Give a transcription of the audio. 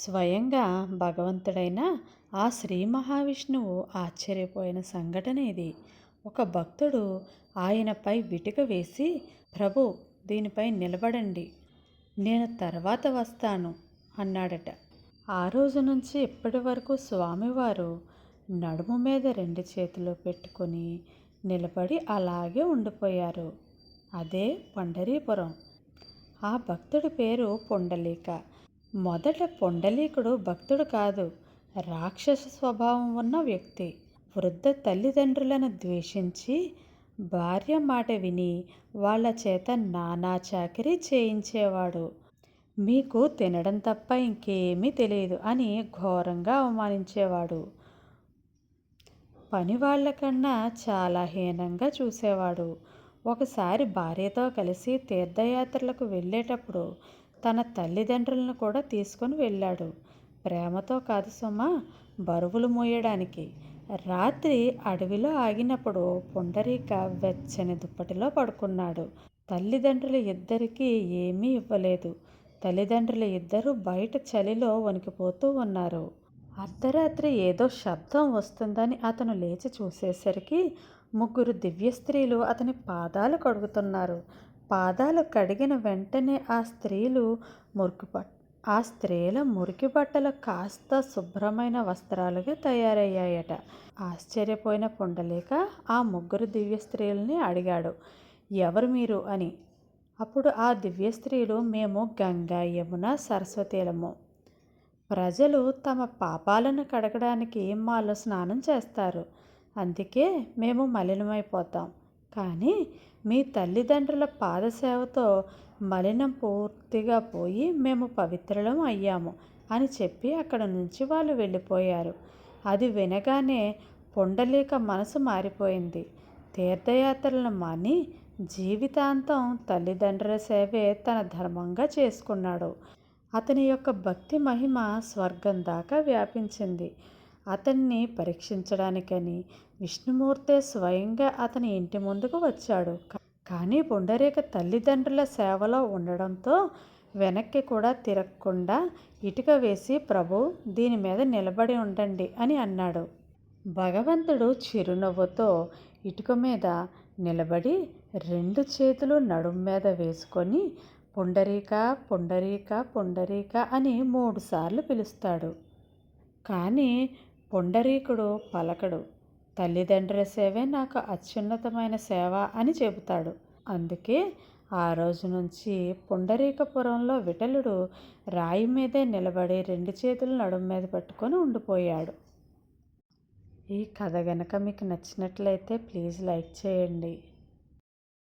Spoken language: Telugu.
స్వయంగా భగవంతుడైన ఆ శ్రీ మహావిష్ణువు ఆశ్చర్యపోయిన సంఘటన ఇది. ఒక భక్తుడు ఆయనపై విటుక వేసి ప్రభు దీనిపై నిలబడండి నేను తర్వాత వస్తాను అన్నాడట. ఆ రోజు నుంచి ఇప్పటి వరకు స్వామివారు నడుము మీద రెండు చేతులు పెట్టుకొని నిలబడి అలాగే ఉండిపోయారు. అదే పండరీపురం. ఆ భక్తుడి పేరు పొండలీక మొదట పొండలీకుడు భక్తుడు కాదు రాక్షస స్వభావం ఉన్న వ్యక్తి. వృద్ధ తల్లిదండ్రులను ద్వేషించి భార్య మాట విని వాళ్ళ చేత నానా చాకరీ చేయించేవాడు. మీకు తినడం తప్ప ఇంకేమీ తెలియదు అని ఘోరంగా అవమానించేవాడు. పని వాళ్ళకన్నా చాలా హీనంగా చూసేవాడు. ఒకసారి భార్యతో కలిసి తీర్థయాత్రలకు వెళ్ళేటప్పుడు తన తల్లిదండ్రులను కూడా తీసుకొని వెళ్ళాడు. ప్రేమతో కాదు సుమా బరువులు మోయడానికి. రాత్రి అడవిలో ఆగినప్పుడు పుండరీక వెచ్చని దుప్పటిలో పడుకున్నాడు. తల్లిదండ్రులు ఇద్దరికీ ఏమీ ఇవ్వలేదు. తల్లిదండ్రులు ఇద్దరు బయట చలిలో వణికిపోతూ ఉన్నారు. అర్ధరాత్రి ఏదో శబ్దం వస్తుందని అతను లేచి చూసేసరికి ముగ్గురు దివ్య స్త్రీలు అతని పాదాలు కడుగుతున్నారు. పాదాలు కడిగిన వెంటనే ఆ స్త్రీలు మురికి ఆ స్త్రీల మురికి బట్టలు కాస్త శుభ్రమైన వస్త్రాలుగా తయారయ్యాయట. ఆశ్చర్యపోయిన పుండలేక ఆ ముగ్గురు దివ్య స్త్రీలని అడిగాడు ఎవరు మీరు? అని. అప్పుడు ఆ దివ్య స్త్రీలు మేము గంగా యమున సరస్వతీలము ప్రజలు తమ పాపాలను కడగడానికి మాలో స్నానం చేస్తారు. అందుకే మేము మలినమైపోతాం. కానీ మీ తల్లిదండ్రుల పాదసేవతో మలినం పూర్తిగా పోయి మేము పవిత్రలం అయ్యాము అని చెప్పి అక్కడ నుంచి వాళ్ళు వెళ్ళిపోయారు. అది వినగానే పొండలేక మనసు మారిపోయింది. తీర్థయాత్రలను మాని జీవితాంతం తల్లిదండ్రుల సేవే తన ధర్మంగా చేసుకున్నాడు. అతని యొక్క భక్తి మహిమ స్వర్గం దాకా వ్యాపించింది. అతన్ని పరీక్షించడానికని విష్ణుమూర్తే స్వయంగా అతని ఇంటి ముందుకు వచ్చాడు. కానీ పుండరీక తల్లిదండ్రుల సేవలో ఉండడంతో వెనక్కి కూడా తిరగకుండా ఇటుక వేసి ప్రభు దీని మీద నిలబడి ఉండండి అని అన్నాడు. భగవంతుడు చిరునవ్వుతో ఇటుక మీద నిలబడి రెండు చేతులు నడుం మీద వేసుకొని పుండరీక పుండరీక పుండరీక అని మూడుసార్లు పిలుస్తాడు. కానీ పుండరీకుడు పలకడు. తల్లిదండ్రుల సేవే నాకు అత్యున్నతమైన సేవ అని చెబుతాడు. అందుకే ఆ రోజు నుంచి పుండరీకపురంలో విఠలుడు రాయి మీదే నిలబడి రెండు చేతులు నడుము మీద పెట్టుకొని ఉండిపోయాడు. ఈ కథ గనక మీకు నచ్చినట్లయితే ప్లీజ్ లైక్ చేయండి.